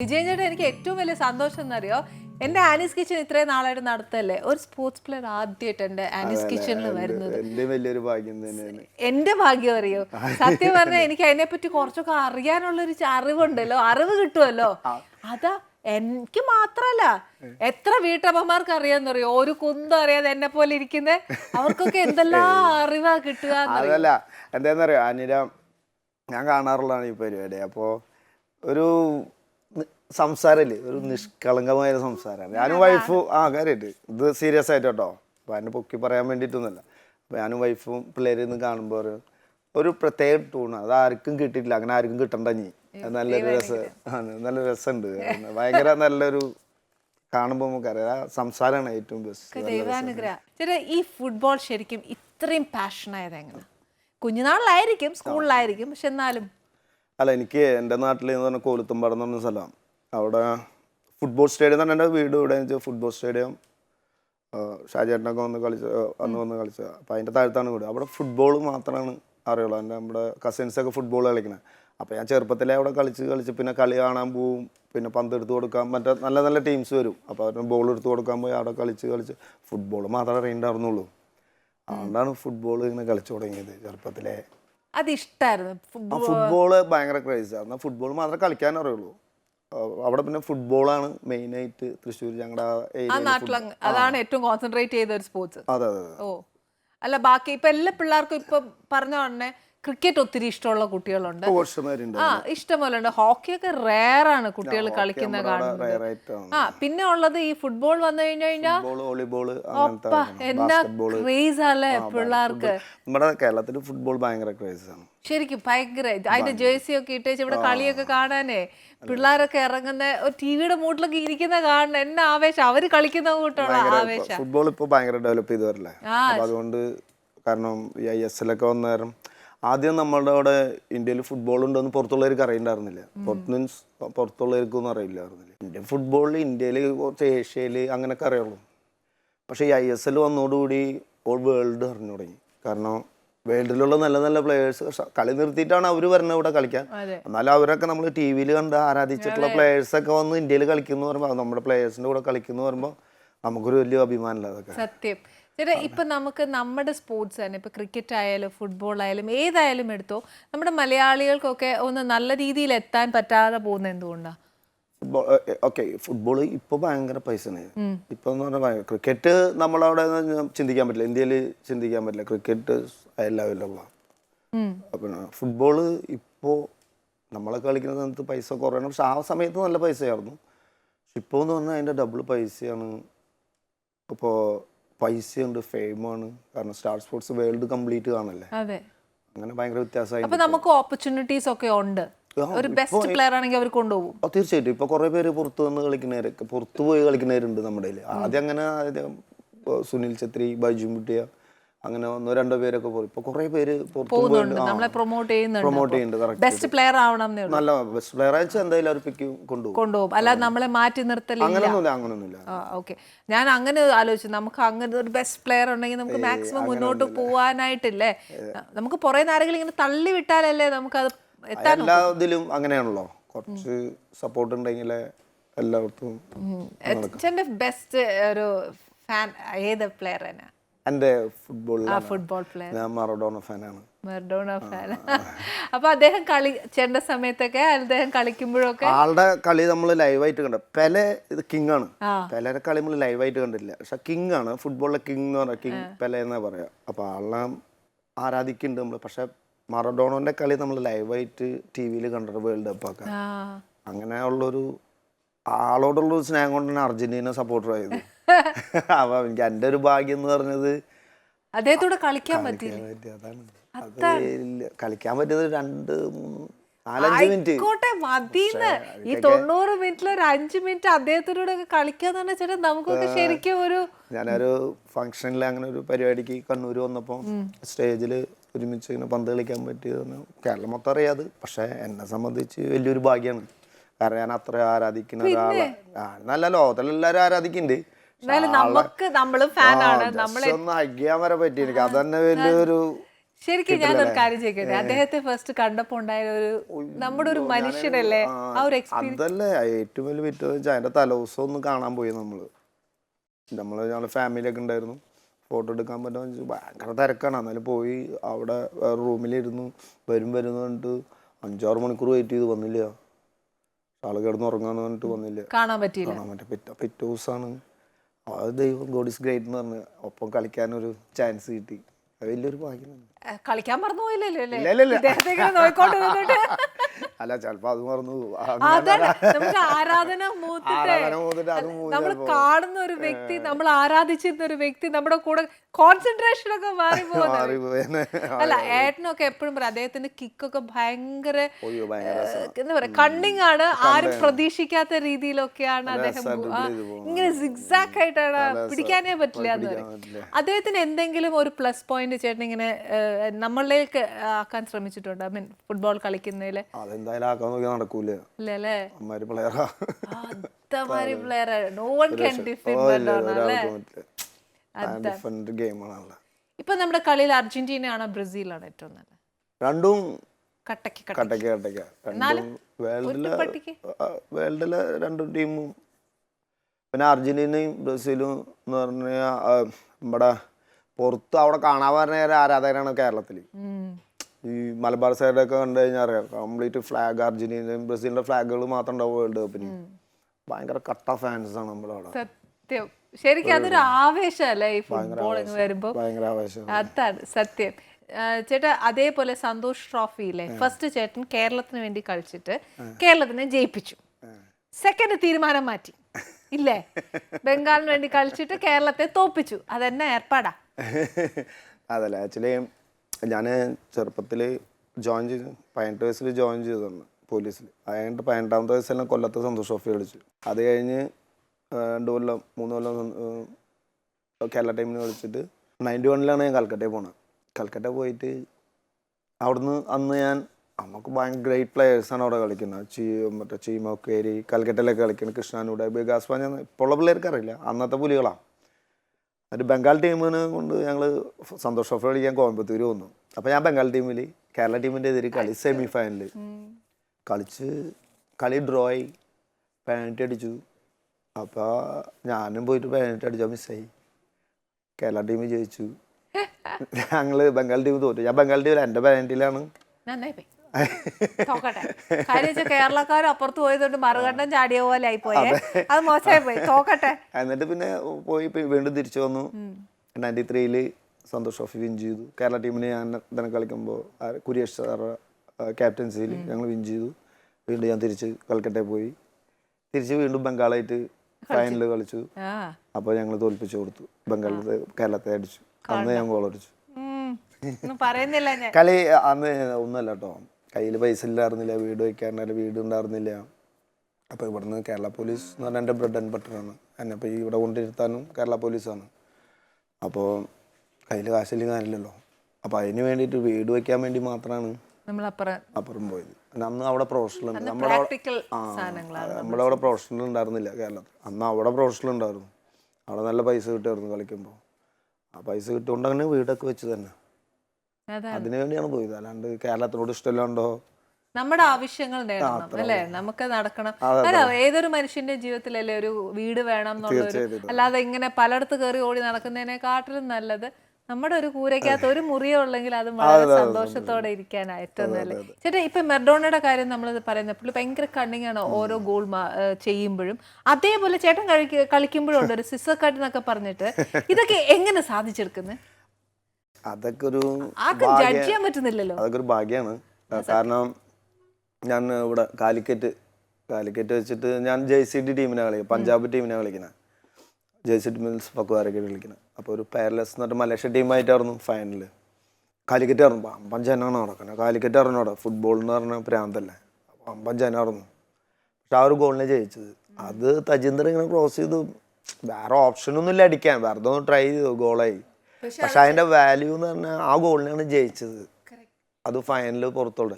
വിജയൻ ചേട്ടൻ എനിക്ക് ഏറ്റവും വലിയ സന്തോഷം എന്നറിയോ? എന്റെ ആനീസ് കിച്ചൺ ഇത്രയും നാളായിട്ട് നടത്തല്ലേ? ഒരു സ്പോർട്സ് പ്ലെയർ ആദ്യമായിട്ട് എന്റെ ആനീസ് കിച്ചണിൽ വരുന്നത്. എന്റെ വലിയൊരു ഭാഗ്യം തന്നെയാണ്. എന്റെ ഭാഗ്യം അറിയോ? സത്യം പറഞ്ഞാൽ എനിക്ക് അതിനെ പറ്റി കുറച്ചൊക്കെ അറിയാനുള്ള ഒരു അറിവുണ്ടല്ലോ. അറിവ് കിട്ടുമല്ലോ അതാ എനിക്ക് മാത്രല്ല. എത്ര വീട്ടമ്മമാർക്ക് അറിയാന്ന് അറിയോ ഒരു കുന്തം അറിയാതെ എന്നെ പോലെ ഇരിക്കുന്ന. അവർക്കൊക്കെ എന്തെല്ലാം അറിവാ കിട്ടുക അതല്ല എന്താന്നറിയോ? അനിര ഞാൻ കാണാറുള്ളതാണ് ഈ പരിപാടി. അപ്പോ ഒരു സംസാരമില്ലേ ഒരു നിഷ്കളങ്കമായ ഒരു സംസാരമാണ് ഞാനും വൈഫും ആ കാര്യമായിട്ട് ഇത് സീരിയസ് ആയിട്ട് കേട്ടോ. അപ്പോൾ അതിനെ പൊക്കി പറയാൻ വേണ്ടിയിട്ടൊന്നുമല്ല. അപ്പോൾ ഞാനും വൈഫും പിള്ളേരിൽ നിന്ന് കാണുമ്പോൾ ഒരു പ്രത്യേക ടൂണാണ് അത് ആർക്കും കിട്ടിയിട്ടില്ല. അങ്ങനെ ആർക്കും കിട്ടണ്ട നീ അത് നല്ലൊരു രസം ആണ്. നല്ല രസമുണ്ട്. ഭയങ്കര നല്ലൊരു കാണുമ്പോൾ നമുക്കറിയാം. സംസാരമാണ് ഏറ്റവും ബെസ്റ്റ് ചേട്ടാ ഈ ഫുട്ബോൾ ശരിക്കും ഇത്രയും പാഷനായത് എങ്ങനെ? കുഞ്ഞുനാളിലായിരിക്കും സ്കൂളിലായിരിക്കും പക്ഷെ എന്നാലും അല്ല എനിക്ക് എന്റെ നാട്ടിൽ എന്ന് പറഞ്ഞാൽ കോലുത്തുംപാടം എന്ന് പറഞ്ഞ സ്ഥലമാണ്. അവിടെ ഫുട്ബോൾ സ്റ്റേഡിയം തന്നെ എന്റെ വീട് ഇവിടെ വെച്ചാൽ ഫുട്ബോൾ സ്റ്റേഡിയം ഷാജേട്ടനൊക്കെ വന്ന് കളിച്ച അന്ന് വന്ന് കളിച്ച അപ്പം അതിന്റെ താഴത്താണ് വീട്. അവിടെ ഫുട്ബോൾ മാത്രമാണ് അറിയുള്ളൂ. എന്റെ നമ്മുടെ കസിൻസൊക്കെ ഫുട്ബോൾ കളിക്കണേ. അപ്പോൾ ഞാൻ ചെറുപ്പത്തിലേ അവിടെ കളിച്ച് കളിച്ച് പിന്നെ കളി കാണാൻ പോവും. പിന്നെ പന്ത് എടുത്ത് കൊടുക്കാൻ മറ്റേ നല്ല നല്ല ടീംസ് വരും. അപ്പോൾ അവരുടെ ബോൾ എടുത്ത് കൊടുക്കാൻ പോയി അവിടെ കളിച്ച് കളിച്ച്. ഫുട്ബോൾ മാത്രമേ അറിയണ്ടായിരുന്നുള്ളൂ അതുകൊണ്ടാണ് ഫുട്ബോൾ ഇങ്ങനെ കളിച്ചു തുടങ്ങിയത് ചെറുപ്പത്തിലേ. അത് ഇഷ്ടായിരുന്നു ആ ഫുട്ബോൾ ഭയങ്കര ക്രേസ് ആണ് ഫുട്ബോൾ മാത്രമേ കളിക്കാൻ അറിയുള്ളൂ. അവിടെ പിന്നെ ഫുട്ബോളാണ് മെയിനായിട്ട് തൃശ്ശൂർ ഞങ്ങളുടെ ആ നാട്ടിൽ അതാണ് ഏറ്റവും കോൺസെൻട്രേറ്റ് ചെയ്ത ഒരു സ്പോർട്സ് അതെ അതെ അതെ. ഓ. അല്ല ബാക്കി ഇപ്പൊ എല്ലാ പിള്ളേർക്കും ഇപ്പൊ പറഞ്ഞ ഉടനെ ക്രിക്കറ്റ് ഒത്തിരി ഇഷ്ടമുള്ള കുട്ടികളുണ്ട്. ആ ഇഷ്ടംപോലെ ഉണ്ട് ഹോക്കിയൊക്കെ റെയർ ആണ് കുട്ടികൾ കളിക്കുന്ന കാണുന്നത്. ആ പിന്നെ ഉള്ളത് ഈ ഫുട്ബോൾ വന്നു കഴിഞ്ഞു കഴിഞ്ഞാൽ എന്നാ ക്രേസ് അല്ലേ പിള്ളേർക്ക്? നമ്മുടെ കേരളത്തിൽ ഫുട്ബോൾ ഭയങ്കര ക്രേസ് ആണ്. ശരിക്കും ഭയങ്കര അതിന്റെ ജേഴ്സി ഒക്കെ ഇട്ടേച്ച് ഇവിടെ കളിയൊക്കെ കാണാനേ പിള്ളേരൊക്കെ ഇറങ്ങുന്ന ഒരു ടിവിയുടെ മൂട്ടിലൊക്കെ ഇരിക്കുന്ന കാണണം എന്നെ ആവേശം. അവർ കളിക്കുന്ന കൂട്ടുള്ള ആവേശം. ഫുട്ബോൾ ഇപ്പൊ ഭയങ്കര ഡെവലപ്പ് ചെയ്തു വരില്ലേ? അതുകൊണ്ട് കാരണം ഈ ഐ എസ് എൽ ഒക്കെ വന്ന നേരം ആദ്യം നമ്മളുടെ അവിടെ ഇന്ത്യയിൽ ഫുട്ബോൾ ഉണ്ടെന്ന് പുറത്തുള്ളവർക്ക് അറിയണ്ടായിരുന്നില്ല. പുറത്ത് മീൻസ് പുറത്തുള്ളവർക്കൊന്നും അറിയില്ലായിരുന്നില്ല. ഇന്ത്യൻ ഫുട്ബോളിൽ ഇന്ത്യയിൽ കുറച്ച് ഏഷ്യയിൽ അങ്ങനെയൊക്കെ അറിയുള്ളൂ. പക്ഷേ ഈ ഐ എസ് എൽ വന്നതോടുകൂടി ഓൾ വേൾഡ് അറിഞ്ഞു തുടങ്ങി. കാരണം വേൾഡിലുള്ള നല്ല നല്ല പ്ലേയേഴ്സ് കളി നിർത്തിയിട്ടാണ് അവർ വരുന്നത് ഇവിടെ കളിക്കാൻ. എന്നാലും അവരൊക്കെ നമ്മൾ ടി വിയിൽ കണ്ട് ആരാധിച്ചിട്ടുള്ള പ്ലേയേഴ്സൊക്കെ വന്ന് ഇന്ത്യയിൽ കളിക്കുന്നു പറയുമ്പോൾ നമ്മുടെ പ്ലേയേഴ്സിന്റെ കൂടെ കളിക്കുന്നു പറയുമ്പോൾ നമുക്കൊരു വലിയ അഭിമാനമല്ല അതൊക്കെ? സത്യം. ചേട്ടാ ഇപ്പൊ നമുക്ക് നമ്മുടെ സ്പോർട്സ് തന്നെ ഇപ്പൊ ക്രിക്കറ്റ് ആയാലും ഫുട്ബോൾ ആയാലും ഏതായാലും എടുത്തോ നമ്മുടെ മലയാളികൾക്കൊക്കെ ഒന്ന് നല്ല രീതിയിൽ എത്താൻ പറ്റാതെ പോകുന്ന എന്തുകൊണ്ടാണ് ഫുട്ബോൾ ഓക്കെ ഫുട്ബോൾ ഇപ്പൊ ഭയങ്കര പൈസയാണ്. ഇപ്പൊ എന്ന് പറഞ്ഞാൽ ക്രിക്കറ്റ് നമ്മളവിടെ ചിന്തിക്കാൻ പറ്റില്ല. ഇന്ത്യയിൽ ചിന്തിക്കാൻ പറ്റില്ല. ക്രിക്കറ്റ് ഉം. പിന്നെ ഫുട്ബോൾ ഇപ്പോൾ നമ്മളെ കളിക്കുന്ന സമയത്ത് പൈസ കുറയണം പക്ഷെ ആ സമയത്ത് നല്ല പൈസയായിരുന്നു. പക്ഷെ ഇപ്പോൾ എന്ന് പറഞ്ഞാൽ അതിന്റെ ഡബിൾ പൈസയാണ്. ഇപ്പോൾ പൈസയുണ്ട് ഫെയിമാണ് കാരണം സ്റ്റാർ സ്പോർട്സ് വേൾഡ് കംപ്ലീറ്റ് കാണല്ലേ അതെ. അങ്ങനെ ഭയങ്കര വ്യത്യാസമായി അപ്പൊ നമുക്ക് ഓപ്പർച്യൂണിറ്റീസ് ഒക്കെ ഉണ്ട്. ഒരു ബെസ്റ്റ് പ്ലെയർ ആണെങ്കിൽ അവർ കൊണ്ടുപോകും. തീർച്ചയായിട്ടും. ഇപ്പൊ കുറെ പേര് പുറത്തു വന്ന് കളിക്കുന്നവരൊക്കെ പുറത്തു പോയി കളിക്കുന്നവരുണ്ട് നമ്മുടെ ആദ്യം അങ്ങനെ സുനിൽ ഛത്രി ബൈജു മുട്ടിയ അങ്ങനെ ഒന്നോ രണ്ടോ പേരൊക്കെ പോയി. ഇപ്പൊ കുറെ പേര് പോകുന്നുണ്ട്. നമ്മളെ പ്രൊമോട്ട് ചെയ്യുന്നുണ്ട്. പ്രൊമോട്ട് ചെയ്യുന്നുണ്ട്. ബെസ്റ്റ് പ്ലെയർ ആവണം നല്ല ബെസ്റ്റ് പ്ലെയർ ആയിട്ട് എന്തായാലും അവർ പിക്ക് കൊണ്ടുപോകും. കൊണ്ടുപോകും. അല്ലാതെ നമ്മളെ മാറ്റി നിർത്തലില്ല. അങ്ങനൊന്നുമില്ല അങ്ങനൊന്നുമില്ല. ഓക്കെ ഞാൻ അങ്ങനെ ആലോചിച്ചു. നമുക്ക് അങ്ങനെ ഒരു ബെസ്റ്റ് പ്ലെയർ ഉണ്ടെങ്കിൽ നമുക്ക് മാക്സിമം മുന്നോട്ട് പോവാനായിട്ടില്ലേ? നമുക്ക് പുറേ ആരെങ്കിലും ഇങ്ങനെ തള്ളി വിട്ടാലല്ലേ നമുക്ക് എത്താൻ എല്ലാ ഇതിലും അങ്ങനെയാണല്ലോ. കുറച്ച് സപ്പോർട്ട് ഉണ്ടെങ്കിലേ എല്ലായിടത്തും ബെസ്റ്റ് ഒരു ഫാൻ ഏത് പ്ലെയർ തന്നെ? എന്റെ ഫുട്ബോളിൽ ആ ഫുട്ബോൾ പ്ലെയർ ഞാൻ മറഡോണ ഫാനാണ് മെർഡോണ ഫാൻ അപ്പൊ അദ്ദേഹം കളി ചെണ്ട സമയത്തൊക്കെ അദ്ദേഹം കളിക്കുമ്പോഴൊക്കെ ആളുടെ കളി നമ്മൾ ലൈവായിട്ട് കണ്ട. പെല ഇത് കിങ് ആണ്. പെലയുടെ കളി നമ്മൾ ലൈവായിട്ട് കണ്ടില്ല പക്ഷെ കിങ് ആണ്. ഫുട്ബോളിലെ കിങ് എന്ന് പറയാം കിങ് പെല എന്നാ പറയാ. അപ്പൊ ആളെ ആരാധിക്കുന്നുണ്ട് നമ്മൾ പക്ഷെ മറഡോണോന്റെ കളി നമ്മൾ ലൈവായിട്ട് ടി വിയിൽ കണ്ടിട്ട് വേൾഡ് കപ്പ് ആക്കാം അങ്ങനെയുള്ളൊരു ആളോടുള്ള ഒരു സ്നേഹം കൊണ്ടാണ് അർജന്റീന സപ്പോർട്ടർ ആയത്. അപ്പൊ എനിക്ക് എന്റെ ഒരു ഭാഗ്യം എന്ന് പറഞ്ഞത് അദ്ദേഹത്തോട് കളിക്കാൻ പറ്റി കളിക്കാൻ പറ്റിയ അതാണ്. അത് കളിക്കാൻ പറ്റിയത് രണ്ട് ആയിക്കോട്ടെ മതിന്ന്. ഈ തൊണ്ണൂറ് മിനിറ്റിൽ ഒരു അഞ്ച് മിനിറ്റ് അദ്ദേഹത്തിനോട് കളിക്കാന്ന് പറഞ്ഞാൽ ചേട്ടാ നമുക്കൊക്കെ ശരിക്കും ഒരു ഞാനൊരു ഫംഗ്ഷനിൽ അങ്ങനെ ഒരു പരിപാടിക്ക് കണ്ണൂർ വന്നപ്പോൾ സ്റ്റേജിൽ ഒരുമിച്ച് ഇങ്ങനെ പന്ത് കളിക്കാൻ പറ്റിയതെന്ന് കേരളം മൊത്തം അറിയാത്. പക്ഷെ എന്നെ സംബന്ധിച്ച് വലിയൊരു ഭാഗ്യമാണ് കാരണം ഞാൻ അത്ര ആരാധിക്കുന്ന ഒരാളെ. നല്ല ലോകത്തിലെല്ലാരും ആരാധിക്കുന്നുണ്ട്. എന്നാലും നമുക്ക് നമ്മളും ഫാനാണ് നമ്മളെ അയ്യാൻ വരെ പറ്റി. എനിക്ക് അതന്നെ വലിയൊരു ശരിക്കും ഞാൻ ഒരു കാര്യം ചെയ്യട്ടെ അദ്ദേഹത്തെ ഫസ്റ്റ് കണ്ടപ്പോ ഉണ്ടായ ഒരു നമ്മുടെ ഒരു മനുഷ്യനല്ലേ? ആ ഒരു അതല്ലേ ഏറ്റവും വലിയ വിറ്റ് വെച്ചാൽ അതിന്റെ തലേദിവസം ഒന്ന് കാണാൻ പോയി നമ്മൾ. നമ്മൾ ഞങ്ങളെ ഫാമിലി ഒക്കെ ഉണ്ടായിരുന്നു. ഫോട്ടോ എടുക്കാൻ പറ്റുന്ന ഭയങ്കര തിരക്കാണ്. എന്നാലും പോയി അവിടെ വേറെ റൂമിലിരുന്നു വരും വരും പറഞ്ഞിട്ട് അഞ്ചാറ് മണിക്കൂർ വെയിറ്റ് ചെയ്ത്. വന്നില്ല. ആൾ കിടന്ന് ഉറങ്ങാന്ന് പറഞ്ഞിട്ട് വന്നില്ല. കാണാൻ പറ്റില്ല കാണാൻ പറ്റില്ല. പിറ്റേ ദിവസമാണ് ദൈവം ഗോഡ് ഇസ് ഗ്രേറ്റ് എന്ന് പറഞ്ഞ് ഒപ്പം കളിക്കാനൊരു ചാൻസ് കിട്ടി. വലിയൊരു ഭാഗ്യമാണ് കളിക്കാൻ മറന്നു പോയില്ലല്ലോ അല്ലേ നോക്കിക്കൊണ്ട് അല്ല ചിലപ്പോ അത് മറന്നു ആരാധന നമ്മൾ കാണുന്ന ഒരു വ്യക്തി നമ്മൾ ആരാധിച്ചിരുന്ന ഒരു വ്യക്തി നമ്മുടെ കൂടെ കോൺസെൻട്രേഷൻ ഒക്കെ മാറി. അല്ല ഏട്ടനൊക്കെ എപ്പോഴും പറയും അദ്ദേഹത്തിന്റെ കിക്കൊക്കെ ഭയങ്കര എന്താ പറയാ കണ്ണിങ് ആണ് ആരും പ്രതീക്ഷിക്കാത്ത രീതിയിലൊക്കെയാണ് അദ്ദേഹം. ഇങ്ങനെ സിക്സാക്ക് ആയിട്ടാണ് പിടിക്കാനേ പറ്റില്ല എന്ന് പറയും. അദ്ദേഹത്തിന് എന്തെങ്കിലും ഒരു പ്ലസ് പോയിന്റ് ചേട്ടൻ ഇങ്ങനെ നമ്മളിലേക്ക് ആക്കാൻ ശ്രമിച്ചിട്ടുണ്ട്? ഐ മീൻ ഫുട്ബോൾ കളിക്കുന്നതിൽ? അതെന്തായാലും ആക്കാൻ നോക്കി നടക്കൂല. അമ്മാര് പ്ലെയറാ ഗെയിമാണല്ലോ ഇപ്പൊ നമ്മുടെ കളിയിൽ അർജന്റീന ആണോ ബ്രസീലാണോ ഏറ്റവും നല്ലത്? രണ്ടും കട്ടക്ക് കട്ട കട്ടക്ക കട്ടക്ക. രണ്ടും വേൾഡിലെ വേൾഡിലെ രണ്ട് ടീമും. പിന്നെ അർജന്റീനയും ബ്രസീലും എന്ന് പറഞ്ഞാൽ നമ്മുടെ പുറത്ത് അവിടെ കാണാൻ പറഞ്ഞ ആരാധകരാണ് കേരളത്തിൽ. ഈ മലബാർ സൈഡൊക്കെ കണ്ടു കഴിഞ്ഞാൽ അറിയാം. കംപ്ലീറ്റ് ഫ്ലാഗ് അർജന്റീനയും ബ്രസീലിന്റെ ഫ്ലാഗുകൾ മാത്രം ഉണ്ടാവും വേൾഡ് കപ്പിന് ഭയങ്കര കട്ട ഫാൻസ് ആണ് നമ്മുടെ അവിടെ. സത്യം. ശരിക്കും അതൊരു ആവേശമല്ലേ ഈ ഫുട്ബോൾ എന്ന് വരുമ്പോ? ഭയങ്കര ആവേശം. അതാണ് സത്യം. ചേട്ടാ അതേപോലെ സന്തോഷ് ട്രോഫിയിലെ ഫസ്റ്റ് ചേട്ടൻ കേരളത്തിന് വേണ്ടി കളിച്ചിട്ട് കേരളത്തിനെ ജയിപ്പിച്ചു. സെക്കൻഡ് തീരുമാനം മാറ്റി. ഇല്ലേ? ബംഗാളിന് വേണ്ടി കളിച്ചിട്ട് കേരളത്തെ തോപ്പിച്ചു. അതെന്നെ ഏർപ്പാടാ. അതല്ല ആക്ച്വലി ഞാൻ ചെറുപ്പത്തിൽ ജോയിൻ ചെയ്ത് പതിനെട്ട് വയസ്സിൽ ജോയിൻ ചെയ്തതാണ് പോലീസിൽ അത് കഴിഞ്ഞിട്ട് പതിനെട്ടാമത്തെ വയസ്സെല്ലാം കൊല്ലത്ത് സന്തോഷ് ട്രോഫി കളിച്ചു. അത് കഴിഞ്ഞ് രണ്ട് കൊല്ലം മൂന്ന് കൊല്ലം കേരള ടീമിന് കളിച്ചിട്ട് നയന്റി വണ്ണിലാണ് ഞാൻ കൽക്കട്ടയിൽ പോണത്. കൽക്കട്ട പോയിട്ട് അവിടുന്ന് അന്ന് ഞാൻ നമുക്ക് ഭയങ്കര ഗ്രേറ്റ് പ്ലെയേഴ്സാണ് അവിടെ കളിക്കുന്നത്. ചീ മറ്റേ ചീമോക്കേരി കൽക്കട്ടയിലൊക്കെ കളിക്കുന്നത് കൃഷ്ണാനൂടെ ബികാസ് പാഞ്ഞ ഇപ്പോൾ ഉള്ള പിള്ളേർക്ക് അറിയില്ല. അന്നത്തെ പുലികളാണ് ഒരു ബംഗാൾ ടീമിന് കൊണ്ട് ഞങ്ങൾ സന്തോഷ് ട്രോഫി കളിക്കാൻ കോയമ്പത്തൂർ വന്നു. അപ്പോൾ ഞാൻ ബംഗാൾ ടീമിൽ കേരള ടീമിന്റെ എതിരെ കളി സെമി ഫൈനലിൽ കളിച്ച് കളി ഡ്രോ ആയി. പാനറ്റി അടിച്ചു. അപ്പോൾ ഞാനും പോയിട്ട് പാനറ്റി അടിച്ചാൽ മിസ്സായി കേരള ടീം ജയിച്ചു. ഞങ്ങൾ ബംഗാൾ ടീം തോറ്റു. ഞാൻ ബംഗാൾ ടീമിൽ എന്റെ പാനറ്റിയിലാണ് നന്നായി തോക്കട്ടെ കാര്യം വെച്ചാൽ കേരളക്കാരും അപ്പുറത്ത് പോയതുകൊണ്ട് മറുകണ്ഠം ചാടിയ പോലെ ആയി പോയേ അത് മോശമായി പോയി. തോക്കട്ടെ എന്നിട്ട് പിന്നെ പോയി വീണ്ടും തിരിച്ചു വന്നു. നയന്റി ത്രീയിൽ സന്തോഷ് ട്രോഫി വിൻ ചെയ്തു. കേരള ടീമിന് ഞാൻ തന്നെ കളിക്കുമ്പോൾ കുര്യേഷ് സാറ് ക്യാപ്റ്റൻസിയിൽ ഞങ്ങൾ വിൻ ചെയ്തു. വീണ്ടും ഞാൻ തിരിച്ച് കൽക്കട്ടെ പോയി. തിരിച്ച് വീണ്ടും ബംഗാളായിട്ട് ഫൈനൽ കളിച്ചു. അപ്പോൾ ഞങ്ങൾ തോൽപ്പിച്ചു കൊടുത്തു. ബംഗാളിൽ കേരളത്തെ അടിച്ചു. അന്ന് ഞാൻ ഗോൾ അടിച്ചു പറയുന്നില്ല കളി അന്ന് ഒന്നല്ല കേട്ടോ. കയ്യിൽ പൈസ ഇല്ലായിരുന്നില്ല വീട് വയ്ക്കാറില്ല വീട് ഉണ്ടായിരുന്നില്ല. അപ്പോൾ ഇവിടുന്ന് കേരള പോലീസ് എന്ന് പറഞ്ഞാൽ എന്റെ ബ്രെഡ് ആൻഡ് ബട്ടറാണ് എന്നെ ഇപ്പോൾ ഇവിടെ കൊണ്ടിരുത്താനും കേരള പോലീസാണ് അപ്പോൾ കയ്യിൽ കാശില്ലെങ്കിൽ കാര്യമില്ലല്ലോ. അപ്പോൾ അതിന് വേണ്ടിയിട്ട് വീട് വയ്ക്കാൻ വേണ്ടി മാത്രമാണ് അപ്പുറം പോയത്. അന്ന് അവിടെ പ്രൊഫഷണൽ ഉണ്ട്. നമ്മുടെ നമ്മുടെ അവിടെ പ്രൊഫഷണൽ ഉണ്ടായിരുന്നില്ല കേരളത്തിൽ. അന്ന് അവിടെ പ്രൊഫഷണൽ ഉണ്ടായിരുന്നു. അവിടെ നല്ല പൈസ കിട്ടുമായിരുന്നു കളിക്കുമ്പോൾ ആ പൈസ കിട്ടുകൊണ്ട് അങ്ങനെ വീടൊക്കെ വെച്ച് തന്നെ. അതിനു വേണ്ടിയാണ് പോയത്. അല്ലാണ്ട് കേരളത്തിനോട് ഇഷ്ടമില്ലാണ്ടോ? നമ്മുടെ ആവശ്യങ്ങൾ നേടണം അല്ലെ? നമുക്ക് നടക്കണം. അല്ല ഏതൊരു മനുഷ്യന്റെ ജീവിതത്തിലല്ലേ ഒരു വീട് വേണം എന്നുള്ളൊരു. അല്ലാതെ ഇങ്ങനെ പലയിടത്ത് കയറി ഓടി നടക്കുന്നതിനെക്കാട്ടിലും നല്ലത് നമ്മുടെ ഒരു കൂരയ്ക്കകത്ത് ഒരു മുറിയോ ഉള്ളെങ്കിൽ അത് വളരെ സന്തോഷത്തോടെ ഇരിക്കാനാ ഏറ്റവും നല്ലത്. ചേട്ടാ ഇപ്പൊ മെർഡോണയുടെ കാര്യം നമ്മൾ പറയുന്നത് പുള്ളി ഭയങ്കര കണ്ണിങ് ആണ് ഓരോ ഗോൾ ചെയ്യുമ്പോഴും. അതേപോലെ ചേട്ടൻ കളിക്കുമ്പോഴും ഉണ്ട് ഒരു സിസർ കട്ട് എന്നൊക്കെ പറഞ്ഞിട്ട്. ഇതൊക്കെ എങ്ങനെ സാധിച്ചെടുക്കുന്നത് അതൊക്കെ ഒരു ചെയ്യാൻ പറ്റുന്നില്ലല്ലോ. അതൊക്കെ ഒരു ഭാഗ്യമാണ് കാരണം ഞാൻ ഇവിടെ കാലിക്കറ്റ് കാലിക്കറ്റ് വെച്ചിട്ട് ഞാൻ ജെ സി ഡി ടീമിനെ കളിക്കുന്നത് പഞ്ചാബ് ടീമിനെ കളിക്കുന്നത് ജെ സി ഡി മിൽസ് പക്വാരൊക്കെ കളിക്കുന്നത് അപ്പോൾ ഒരു പേരലസ് എന്ന് പറഞ്ഞിട്ട് മലേഷ്യ ടീമായിട്ടായിരുന്നു ഫൈനൽ കാലിക്കറ്റ് ആയിരുന്നു. അമ്പൻ ജനാണ് നടക്കുന്നത് കാലിക്കറ്റ് ആയിരുന്നു അവിടെ. ഫുട്ബോൾ എന്ന് പറഞ്ഞ പ്രാന്തല്ലേ. അപ്പോൾ അമ്പൻ ജനായിരുന്നു പക്ഷെ ആ ഒരു ഗോളിനെ ജയിച്ചത്. അത് തജിന്ദർ ഇങ്ങനെ ക്രോസ് ചെയ്തു വേറെ ഓപ്ഷനൊന്നും ഇല്ല അടിക്കാൻ. വെറുതെ ഒന്ന് ട്രൈ ചെയ്തു. ഗോളായി പക്ഷെ അതിന്റെ വാല്യൂ എന്ന് പറഞ്ഞാൽ ആ ഗോളിനാണ് ജയിച്ചത്. അത് ഫൈനലിൽ പുറത്തുള്ള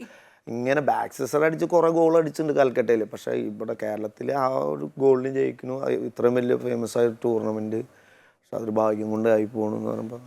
ഇങ്ങനെ ബാക്ക് സിസർ അടിച്ച് കുറെ ഗോൾ അടിച്ചിട്ടുണ്ട് കൽക്കട്ടയിൽ പക്ഷെ ഇവിടെ കേരളത്തിൽ ആ ഒരു ഗോളിന് ജയിക്കുന്നു. ഇത്രയും വലിയ ഫേമസ് ആയ ടൂർണമെന്റ് പക്ഷെ അതൊരു ഭാഗ്യം കൊണ്ട് ആയി പോകണമെന്ന് പറയുമ്പോൾ